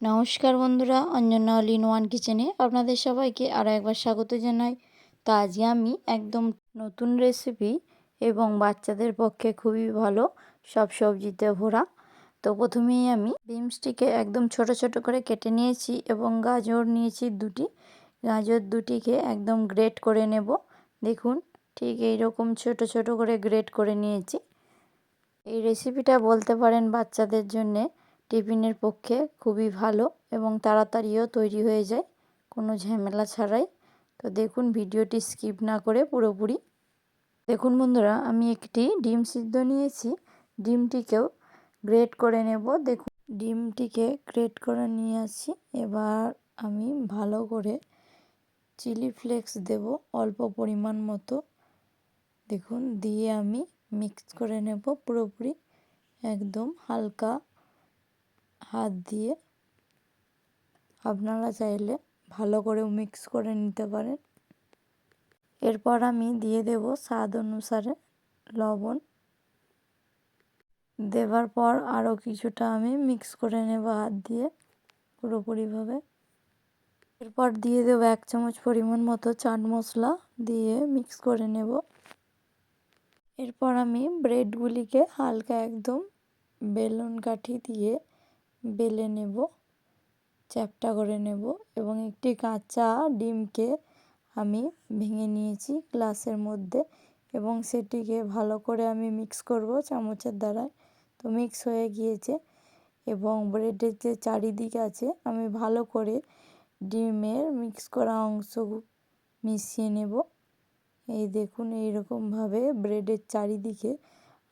নমস্কার বন্ধুরা, Anjana all in one কিচেনে আপনাদের সবাইকে আরও একবার স্বাগত জানাই। তো আজকে আমি একদম নতুন রেসিপি এবং বাচ্চাদের পক্ষে খুবই ভালো সব সবজিতে ভরা। তো প্রথমেই আমি বিমসটিকে একদম ছোট ছোট করে কেটে নিয়েছি এবং গাজর নিয়েছি দুটি। গাজর দুটিকে একদম গ্রেট করে নেব। দেখুন, ঠিক এই রকম ছোট ছোট করে গ্রেট করে নিয়েছি। এই রেসিপিটা বলতে পারেন বাচ্চাদের জন্যে টিফিনের পক্ষে খুবই ভালো এবং তাড়াতাড়িও তৈরি হয়ে যায়, কোনো ঝামেলা ছাড়াই। তো দেখুন, ভিডিওটি স্কিপ না করে পুরোপুরি। দেখুন বন্ধুরা, আমি একটি ডিম সিদ্ধ নিয়েছি। ডিমটিকেও গ্রেট করে নেব। দেখুন, ডিমটিকে গ্রেট করে নিয়ে আসি। এবার আমি ভালো করে চিলি ফ্লেক্স দেব অল্প পরিমাণ মতো। দেখুন, দিয়ে আমি মিক্স করে নেব পুরোপুরি। একদম হালকা হাত দিয়ে আপনারা চাইলে ভালো করে মিক্স করে নিতে পারেন। এরপর আমি দিয়ে দেব স্বাদ অনুসারে লবণ। দেবার পর আরও কিছুটা আমি মিক্স করে নেব হাত দিয়ে পুরোপুরিভাবে। এরপর দিয়ে দেবো এক চামচ পরিমাণ মতো চাট মশলা দিয়ে মিক্স করে নেব। এরপর আমি ব্রেডগুলিকে হালকা একদম বেলুন কাঠি দিয়ে বেলে নেব, চ্যাপটা করে নেব এবং একটি কাঁচা ডিমকে আমি ভেঙে নিয়েছি গ্লাসের মধ্যে এবং সেটিকে ভালো করে আমি মিক্স করব চামচের দ্বারায়। তো মিক্স হয়ে গিয়েছে এবং ব্রেডের যে চারিদিক আছে, আমি ভালো করে ডিমের মিক্স করা অংশ মিশিয়ে নেব। এই দেখুন, এইরকমভাবে ব্রেডের চারিদিকে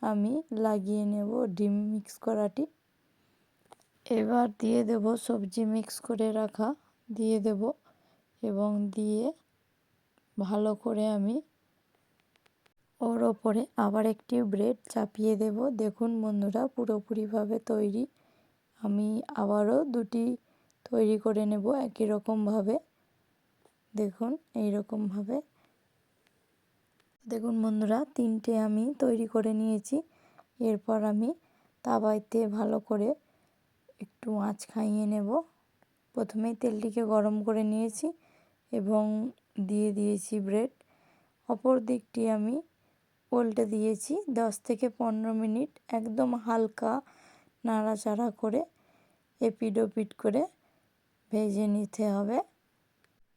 আমি লাগিয়ে নেব ডিম মিক্স করাটি। এবার দিয়ে দেব সবজি মিক্স করে রাখা, দিয়ে দেব এবং দিয়ে ভালো করে আমি ওর ওপরে আবার একটি ব্রেড চাপিয়ে দেব। দেখুন বন্ধুরা, পুরোপুরিভাবে তৈরি। আমি আবারও দুটি তৈরি করে নেব একই রকমভাবে। দেখুন এই রকমভাবে দেখুন বন্ধুরা, তিনটে আমি তৈরি করে নিয়েছি। এরপর আমি তাওয়াইতে ভালো করে একটু আঁচ খাইয়ে নেব। প্রথমেই তেলটিকে গরম করে নিয়েছি এবং দিয়ে দিয়েছি ব্রেড। অপর দিকটি আমি উল্টে দিয়েছি দশ থেকে পনেরো মিনিট একদম হালকা নাড়াচাড়া করে এপিড ওপিড করে ভেজে নিতে হবে।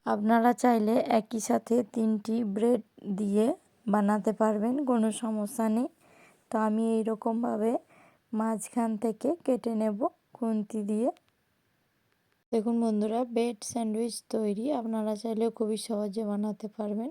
আপনারা চাইলে একই সাথে তিনটি ব্রেড দিয়ে বানাতে পারবেন, কোনো সমস্যা নেই। তো আমি এইরকমভাবে মাঝখান থেকে কেটে নেব। খুন্তি দিয়ে। দেখুন বন্ধুরা ব্রেড স্যান্ডউইচ তৈরি। আপনারা চাইলেও খুবই সহজে বানাতে পারবেন।